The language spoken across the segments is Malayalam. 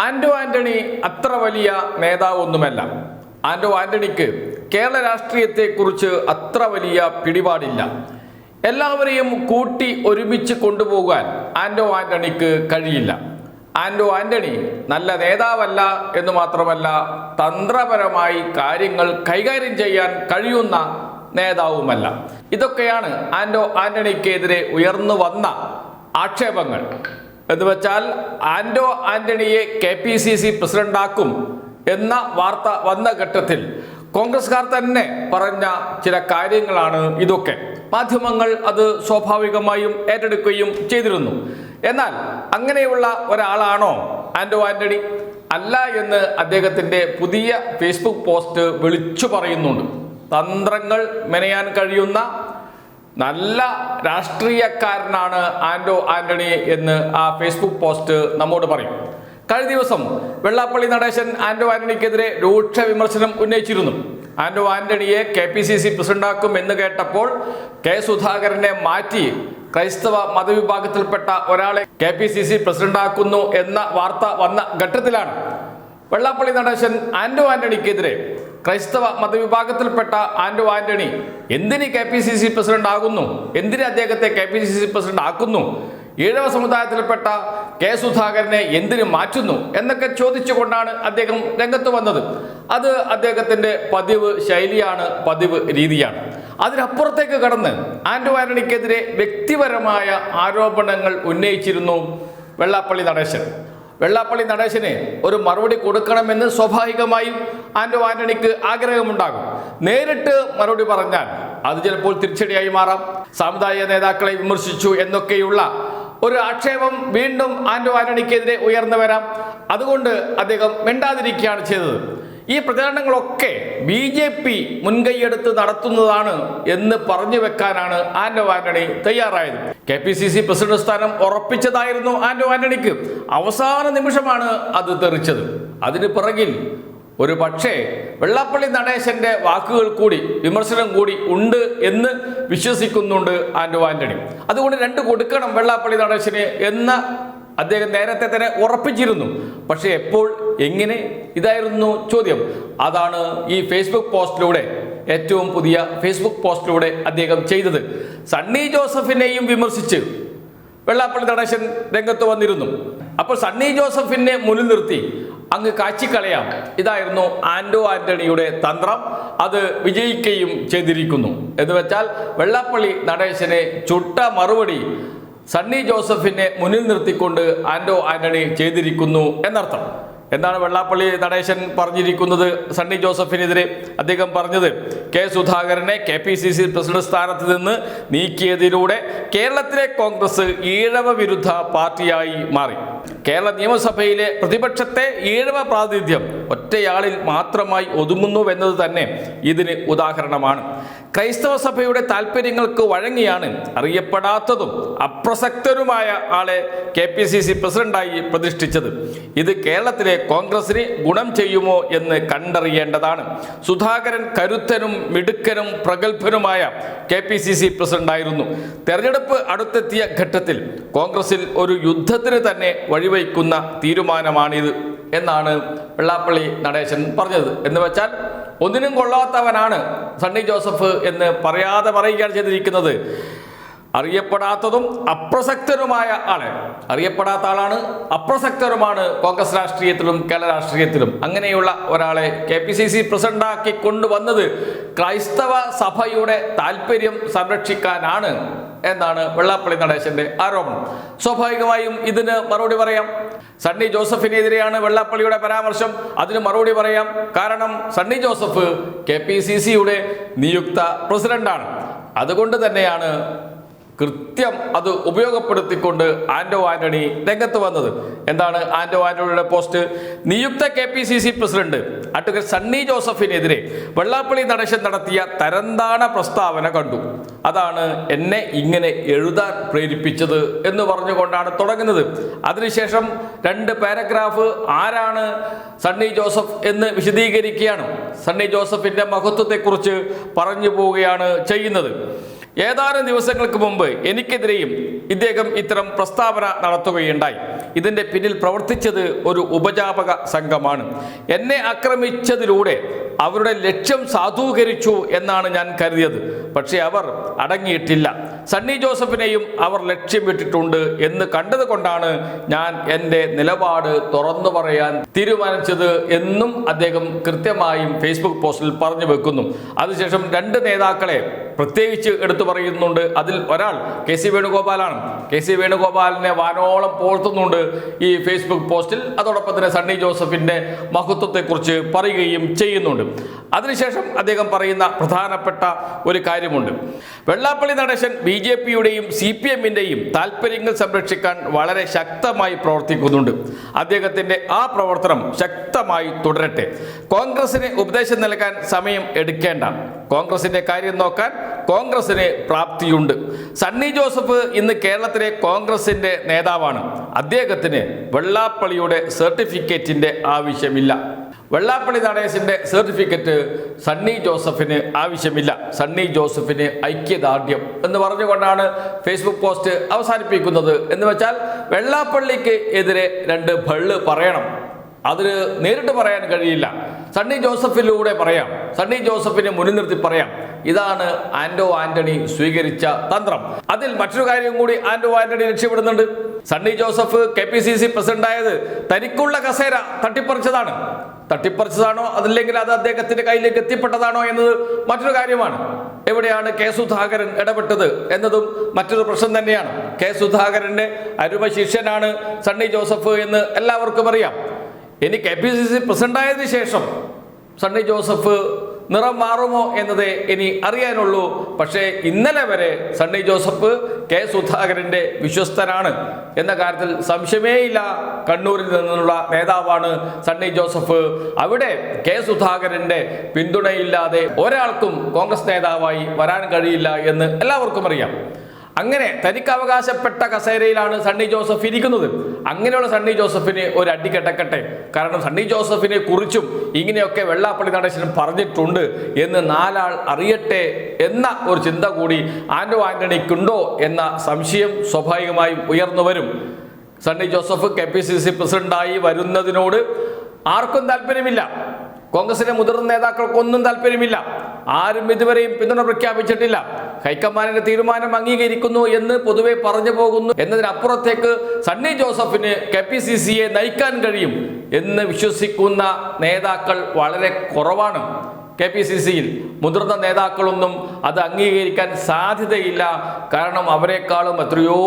ആന്റോ ആന്റണി അത്ര വലിയ നേതാവൊന്നുമല്ല. ആന്റോ ആന്റണിക്ക് കേരള രാഷ്ട്രീയത്തെക്കുറിച്ച് അത്ര വലിയ പിടിപാടില്ല. എല്ലാവരെയും കൂട്ടി ഒരുമിച്ച് കൊണ്ടുപോകാൻ ആന്റോ ആന്റണിക്ക് കഴിയില്ല. ആന്റോ ആന്റണി നല്ല നേതാവല്ല എന്ന് മാത്രമല്ല തന്ത്രപരമായി കാര്യങ്ങൾ കൈകാര്യം ചെയ്യാൻ കഴിയുന്ന നേതാവുമല്ല. ഇതൊക്കെയാണ് ആന്റോ ആന്റണിക്കെതിരെ ഉയർന്നു വന്ന ആക്ഷേപങ്ങൾ. എന്ന് വെച്ചാൽ ആന്റോ ആന്റണിയെ കെ പി സി സി പ്രസിഡന്റാക്കും എന്ന വാർത്ത വന്ന ഘട്ടത്തിൽ കോൺഗ്രസ്കാർ തന്നെ പറഞ്ഞ ചില കാര്യങ്ങളാണ് ഇതൊക്കെ. മാധ്യമങ്ങൾ അത് സ്വാഭാവികമായും ഏറ്റെടുക്കുകയും ചെയ്തിരുന്നു. എന്നാൽ അങ്ങനെയുള്ള ഒരാളാണോ ആന്റോ ആന്റണി? അല്ല എന്ന് അദ്ദേഹത്തിന്റെ പുതിയ ഫേസ്ബുക്ക് പോസ്റ്റ് വിളിച്ചു പറയുന്നുണ്ട്. തന്ത്രങ്ങൾ മെനയാൻ കഴിയുന്ന നല്ല രാഷ്ട്രീയക്കാരനാണ് ആന്റോ ആന്റണി എന്ന് ആ ഫേസ്ബുക്ക് പോസ്റ്റ് നമ്മോട് പറയും. കഴിഞ്ഞ ദിവസം വെള്ളാപ്പള്ളി നടേശൻ ആന്റോ ആന്റണിക്കെതിരെ രൂക്ഷ വിമർശനം ഉന്നയിച്ചിരുന്നു. ആന്റോ ആന്റണിയെ കെ പി സി സി പ്രസിഡന്റാക്കും എന്ന് കേട്ടപ്പോൾ കെ സുധാകരനെ മാറ്റി ക്രൈസ്തവ മതവിഭാഗത്തിൽപ്പെട്ട ഒരാളെ കെ പി സി സി പ്രസിഡന്റാക്കുന്നു എന്ന വാർത്ത വന്ന ഘട്ടത്തിലാണ്. വെള്ളാപ്പള്ളി നടേശൻ ആന്റോ ആന്റണിക്കെതിരെ ക്രൈസ്തവ മതവിഭാഗത്തിൽപ്പെട്ട ആന്റോ ആന്റണി എന്തിന് K P C C president ആകുന്നു എന്തിന് അദ്ദേഹത്തെ K P C C president ആക്കുന്നു ഈഴവ സമുദായത്തിൽപ്പെട്ട കെ സുധാകരനെ എന്തിനു മാറ്റുന്നു? എന്നൊക്കെ ചോദിച്ചുകൊണ്ടാണ് അദ്ദേഹം രംഗത്ത് വന്നത്. അത് അദ്ദേഹത്തിന്റെ പതിവ് ശൈലിയാണ് പതിവ് രീതിയാണ്. അതിനപ്പുറത്തേക്ക് കടന്ന് ആന്റോ ആന്റണിക്കെതിരെ വ്യക്തിപരമായ ആരോപണങ്ങൾ ഉന്നയിച്ചിരുന്നു വെള്ളാപ്പള്ളി നടേശൻ. വെള്ളാപ്പള്ളി നടേശന് ഒരു മറുപടി കൊടുക്കണമെന്ന് സ്വാഭാവികമായും ആന്റോ ആന്റണിക്ക് ആഗ്രഹമുണ്ടാകും. നേരിട്ട് മറുപടി പറഞ്ഞാൽ അത് ചിലപ്പോൾ തിരിച്ചടിയായി മാറാം. സാമുദായിക നേതാക്കളെ വിമർശിച്ചു എന്നൊക്കെയുള്ള ഒരു ആക്ഷേപം വീണ്ടും ആന്റോ ആന്റണിക്കെതിരെ ഉയർന്നു വരാം. അതുകൊണ്ട് അദ്ദേഹം മിണ്ടാതിരിക്കുകയാണ് ചെയ്തത്. ഈ പ്രചാരണങ്ങളൊക്കെ ബി ജെ പി മുൻകൈയെടുത്ത് നടത്തുന്നതാണ് എന്ന് പറഞ്ഞു വെക്കാനാണ് ആന്റോ ആന്റണി തയ്യാറായത്. K P C C president സ്ഥാനം ഉറപ്പിച്ചതായിരുന്നു ആന്റോ ആന്റണിക്ക്. അവസാന നിമിഷമാണ് അത് തെറിച്ചത്. അതിന് പിറകിൽ ഒരു പക്ഷേ വെള്ളാപ്പള്ളി നടേശന്റെ വാക്കുകൾ കൂടി വിമർശനം കൂടി ഉണ്ട് എന്ന് വിശ്വസിക്കുന്നുണ്ട് ആന്റോ ആന്റണി. അതുകൊണ്ട് രണ്ട് കൊടുക്കണം വെള്ളാപ്പള്ളി നടേശന് എന്ന അദ്ദേഹം നേരത്തെ തന്നെ ഉറപ്പിച്ചിരുന്നു. പക്ഷേ എപ്പോൾ എങ്ങനെ ഇതായിരുന്നു ചോദ്യം. അതാണ് ഈ ഫേസ്ബുക്ക് പോസ്റ്റിലൂടെ ഏറ്റവും പുതിയ ഫേസ്ബുക്ക് പോസ്റ്റിലൂടെ അദ്ദേഹം ചെയ്തത്. സണ്ണി ജോസഫിനെയും വിമർശിച്ച് വെള്ളാപ്പള്ളി നടേശൻ രംഗത്ത് വന്നിരുന്നു. അപ്പോൾ സണ്ണി ജോസഫിനെ മുന്നിൽ നിർത്തി അങ്ങ് കാച്ചിക്കളയാം. ഇതായിരുന്നു ആന്റോ ആന്റണിയുടെ തന്ത്രം. അത് വിജയിക്കുകയും ചെയ്തിരിക്കുന്നു. എന്ന് വെച്ചാൽ വെള്ളാപ്പള്ളി നടേശനെ ചുട്ട മറുപടി സണ്ണി ജോസഫിനെ മുന്നിൽ നിർത്തിക്കൊണ്ട് ആൻഡോ ആന്റണി ചെയ്തിരിക്കുന്നു എന്നർത്ഥം. എന്താണ് വെള്ളാപ്പള്ളി നടേശൻ പറഞ്ഞിരിക്കുന്നത്? സണ്ണി ജോസഫിനെതിരെ അദ്ദേഹം പറഞ്ഞത് കെ സുധാകരനെ K P C C president സ്ഥാനത്ത് നിന്ന് നീക്കിയതിലൂടെ കേരളത്തിലെ കോൺഗ്രസ് ഈഴവ വിരുദ്ധ പാർട്ടിയായി മാറി. കേരള നിയമസഭയിലെ പ്രതിപക്ഷത്തെ ഈഴവ പ്രാതിനിധ്യം ഒറ്റയാളിൽ മാത്രമായി ഒതുങ്ങുന്നുവെന്നത് തന്നെ ഇതിന് ഉദാഹരണമാണ്. ക്രൈസ്തവ സഭയുടെ താല്പര്യങ്ങൾക്ക് വഴങ്ങിയാണ് അറിയപ്പെടാത്തതും അപ്രസക്തരുമായ ആളെ കെ പി സി സി പ്രസിഡന്റായി പ്രതിഷ്ഠിച്ചത്. ഇത് കേരളത്തിലെ കോൺഗ്രസിന് ഗുണം ചെയ്യുമോ എന്ന് കണ്ടറിയേണ്ടതാണ്. സുധാകരൻ കരുത്തനും മിടുക്കനും പ്രഗത്ഭനുമായ കെ പി സി സി പ്രസിഡന്റായിരുന്നു. തെരഞ്ഞെടുപ്പ് അടുത്തെത്തിയ ഘട്ടത്തിൽ കോൺഗ്രസിൽ ഒരു യുദ്ധത്തിന് തന്നെ വഴിവയ്ക്കുന്ന തീരുമാനമാണിത് എന്നാണ് വെള്ളാപ്പള്ളി നടേശൻ പറഞ്ഞത്. എന്ന് വെച്ചാൽ ഒന്നിനും കൊള്ളാത്തവനാണ് സണ്ണി ജോസഫ് എന്ന് പറയാതെ പറയുകയാണ് ചെയ്തിരിക്കുന്നത്. അറിയപ്പെടാത്തതും അപ്രസക്തരുമായ ആൾ. അറിയപ്പെടാത്ത ആളാണ് അപ്രസക്തരുമാണ് കോൺഗ്രസ് രാഷ്ട്രീയത്തിലും കേരള രാഷ്ട്രീയത്തിലും. അങ്ങനെയുള്ള ഒരാളെ കെ പി സി സി പ്രസിഡന്റാക്കി കൊണ്ടുവന്നത് ക്രൈസ്തവ സഭയുടെ താല്പര്യം സംരക്ഷിക്കാനാണ് എന്നാണ് വെള്ളാപ്പള്ളി നടേശന്റെ ആരോപണം. സ്വാഭാവികമായും ഇതിന് മറുപടി പറയാം. സണ്ണി ജോസഫിനെതിരെയാണ് വെള്ളാപ്പള്ളിയുടെ പരാമർശം. അതിന് മറുപടി പറയാം. കാരണം Sunny Joseph K P C സിയുടെ നിയുക്ത പ്രസിഡന്റാണ്. അതുകൊണ്ട് തന്നെയാണ് കൃത്യം അത് ഉപയോഗപ്പെടുത്തിക്കൊണ്ട് ആന്റോ ആന്റണി രംഗത്ത് വന്നത്. എന്താണ് ആന്റോ ആന്റണിയുടെ പോസ്റ്റ്? നിയുക്ത K P C C president advocate Sunny ജോസഫിനെതിരെ Vellappally Natesan നടത്തിയ തരന്താണ പ്രസ്താവന കണ്ടു. അതാണ് എന്നെ ഇങ്ങനെ എഴുതാൻ പ്രേരിപ്പിച്ചത് എന്ന് പറഞ്ഞുകൊണ്ടാണ് തുടങ്ങുന്നത്. അതിനുശേഷം രണ്ട് പാരഗ്രാഫ് ആരാണ് സണ്ണി ജോസഫ് എന്ന് വിശദീകരിക്കുകയാണ്. സണ്ണി ജോസഫിന്റെ മഹത്വത്തെക്കുറിച്ച് പറഞ്ഞു പോവുകയാണ് ചെയ്യുന്നത്. ഏതാനും ദിവസങ്ങൾക്ക് മുമ്പ് എനിക്കെതിരെയും ഇദ്ദേഹം ഇത്തരം പ്രസ്താവന നടത്തുകയുണ്ടായി. ഇതിന്റെ പിന്നിൽ പ്രവർത്തിച്ചത് ഒരു ഉപജാപക സംഘമാണ്. എന്നെ ആക്രമിച്ചതിലൂടെ അവരുടെ ലക്ഷ്യം സാധൂകരിച്ചു എന്നാണ് ഞാൻ കരുതിയത്. പക്ഷേ അവർ അടങ്ങിയിട്ടില്ല. സണ്ണി ജോസഫിനെയും അവർ ലക്ഷ്യം ലക്ഷ്യമിട്ടിട്ടുണ്ട് എന്ന് കണ്ടത് കൊണ്ടാണ് ഞാൻ എന്റെ നിലപാട് തുറന്നു പറയാൻ തീരുമാനിച്ചത് എന്നും അദ്ദേഹം കൃത്യമായും ഫേസ്ബുക്ക് പോസ്റ്റിൽ പറഞ്ഞു വെക്കുന്നു. അതിനുശേഷം രണ്ട് നേതാക്കളെ പ്രത്യേകിച്ച് എടുത്തു പറയുന്നുണ്ട്. അതിൽ ഒരാൾ കെ സി വേണുഗോപാലാണ്. കെ സി വേണുഗോപാലിനെ വാനോളം പോഴ്ത്തുന്നുണ്ട് ഈ ഫേസ്ബുക്ക് പോസ്റ്റിൽ. അതോടൊപ്പം തന്നെ സണ്ണി ജോസഫിന്റെ മഹത്വത്തെക്കുറിച്ച് പറയുകയും ചെയ്യുന്നുണ്ട്. അതിനുശേഷം അദ്ദേഹം പറയുന്ന പ്രധാനപ്പെട്ട ഒരു കാര്യമുണ്ട്. വെള്ളാപ്പള്ളി നടേശൻ ബി ജെ പിയുടെയും സി പി എമ്മിന്റെയും താല്പര്യങ്ങൾ സംരക്ഷിക്കാൻ വളരെ ശക്തമായി പ്രവർത്തിക്കുന്നുണ്ട്. അദ്ദേഹത്തിന്റെ ആ പ്രവർത്തനം ശക്തമായി തുടരട്ടെ. കോൺഗ്രസിന് ഉപദേശം നൽകാൻ സമയം എടുക്കേണ്ട. കോൺഗ്രസിന്റെ കാര്യം നോക്കാൻ കോൺഗ്രസിന് പ്രാപ്തിയുണ്ട്. സണ്ണി ജോസഫ് ഇന്ന് കേരളത്തിലെ കോൺഗ്രസിന്റെ നേതാവാണ്. അദ്ദേഹത്തിന് വെള്ളാപ്പള്ളിയുടെ സർട്ടിഫിക്കറ്റിന്റെ ആവശ്യമില്ല. വെള്ളാപ്പള്ളി നടേശന്റെ സർട്ടിഫിക്കറ്റ് സണ്ണി ജോസഫിന് ആവശ്യമില്ല. സണ്ണി ജോസഫിന് ഐക്യദാർഢ്യം എന്ന് പറഞ്ഞുകൊണ്ടാണ് ഫേസ്ബുക്ക് പോസ്റ്റ് അവസാനിപ്പിക്കുന്നത്. എന്ന് വെച്ചാൽ വെള്ളാപ്പള്ളിക്ക് എതിരെ രണ്ട് ഭള്ള് പറയണം. അതിന് നേരിട്ട് പറയാൻ കഴിയില്ല. സണ്ണി ജോസഫിലൂടെ പറയാം. സണ്ണി ജോസഫിനെ മുൻനിർത്തി പറയാം. ഇതാണ് ആന്റോ ആന്റണി സ്വീകരിച്ച തന്ത്രം. അതിൽ മറ്റൊരു കാര്യം കൂടി Anto Antony ലക്ഷ്യമിടുന്നുണ്ട് Sunny Joseph K P C C പ്രസിഡന്റായത് തനിക്കുള്ള കസേര തട്ടിപ്പറിച്ചതാണ്. തട്ടിപ്പറിച്ചതാണോ അതല്ലെങ്കിൽ അത് അദ്ദേഹത്തിന്റെ കയ്യിലേക്ക് എത്തിപ്പെട്ടതാണോ എന്നത് മറ്റൊരു കാര്യമാണ്. എവിടെയാണ് കെ സുധാകരൻ ഇടപെട്ടത് എന്നതും മറ്റൊരു പ്രശ്നം തന്നെയാണ്. കെ സുധാകരന്റെ അരുമ ശിഷ്യനാണ് സണ്ണി ജോസഫ് എന്ന് എല്ലാവർക്കും അറിയാം. ഇനി കെ പി സി സി പ്രസിഡന്റായതിനു ശേഷം സണ്ണി ജോസഫ് നിറം മാറുമോ എന്നത് ഇനി അറിയാനുള്ളൂ. പക്ഷേ ഇന്നലെ വരെ സണ്ണി ജോസഫ് കെ സുധാകരന്റെ വിശ്വസ്തനാണ്. എന്ന കാര്യത്തിൽ സംശയമേയില്ല. കണ്ണൂരിൽ നിന്നുള്ള നേതാവാണ് സണ്ണി ജോസഫ്. അവിടെ കെ സുധാകരന്റെ പിന്തുണയില്ലാതെ ഒരാൾക്കും കോൺഗ്രസ് നേതാവായി വരാൻ കഴിയില്ല എന്ന് എല്ലാവർക്കും അറിയാം. അങ്ങനെ തനിക്ക് അവകാശപ്പെട്ട കസേരയിലാണ് സണ്ണി ജോസഫ് ഇരിക്കുന്നത്. അങ്ങനെയുള്ള സണ്ണി ജോസഫിന് ഒരു അടി കെട്ടക്കട്ടെ കാരണം സണ്ണി ജോസഫിനെ കുറിച്ചും ഇങ്ങനെയൊക്കെ വെള്ളാപ്പള്ളി നടേശൻ പറഞ്ഞിട്ടുണ്ട് എന്ന് നാലാൾ അറിയട്ടെ എന്ന ഒരു ചിന്ത കൂടി ആന്റോ ആന്റണിക്കുണ്ടോ എന്ന സംശയം സ്വാഭാവികമായും ഉയർന്നു വരും. Sunny Joseph K P C C പ്രസിഡന്റായി വരുന്നതിനോട് ആർക്കും താല്പര്യമില്ല. കോൺഗ്രസിലെ മുതിർന്ന നേതാക്കൾക്കൊന്നും താല്പര്യമില്ല. ആരും ഇതുവരെയും പിന്തുണ പ്രഖ്യാപിച്ചിട്ടില്ല. ഹൈക്കമാൻഡിന്റെ തീരുമാനം അംഗീകരിക്കുന്നു എന്ന് പൊതുവെ പറഞ്ഞു പോകുന്നു. എന്നതിനപ്പുറത്തേക്ക് സണ്ണി ജോസഫിന് കെ പി സി സിയെ നയിക്കാൻ കഴിയും എന്ന് വിശ്വസിക്കുന്ന നേതാക്കൾ വളരെ കുറവാണ്. കെ പി സി സിയിൽ മുതിർന്ന നേതാക്കളൊന്നും അത് അംഗീകരിക്കാൻ സാധ്യതയില്ല. കാരണം അവരെക്കാളും എത്രയോ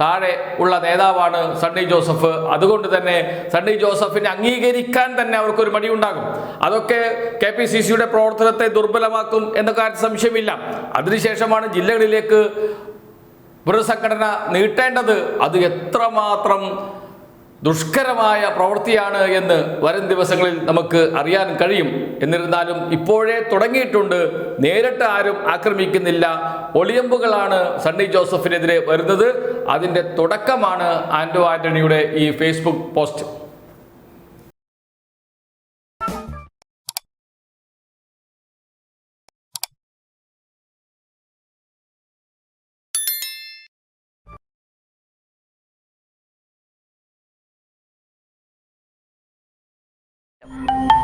താഴെ ഉള്ള നേതാവാണ് സണ്ണി ജോസഫ്. അതുകൊണ്ട് തന്നെ സണ്ണി ജോസഫിനെ അംഗീകരിക്കാൻ തന്നെ അവർക്കൊരു മടിയുണ്ടാകും അതൊക്കെ കെ പി സി സിയുടെ പ്രവർത്തനത്തെ ദുർബലമാക്കും എന്ന കാര്യത്തിൽ സംശയമില്ല. അതിനുശേഷമാണ് ജില്ലകളിലേക്ക് പുനഃസംഘടന നീട്ടേണ്ടത്. അത് എത്രമാത്രം ദുഷ്കരമായ പ്രവൃത്തിയാണ് എന്ന് വരും ദിവസങ്ങളിൽ നമുക്ക് അറിയാൻ കഴിയും. എന്നിരുന്നാലും ഇപ്പോഴേ തുടങ്ങിയിട്ടുണ്ട്. നേരിട്ട് ആരും ആക്രമിക്കുന്നില്ല. ഒളിയമ്പുകളാണ് സണ്ണി ജോസഫിനെതിരെ വരുന്നത്. അതിന്റെ തുടക്കമാണ് ആന്റോ ആന്റണിയുടെ ഈ ഫേസ്ബുക്ക് പോസ്റ്റ്. you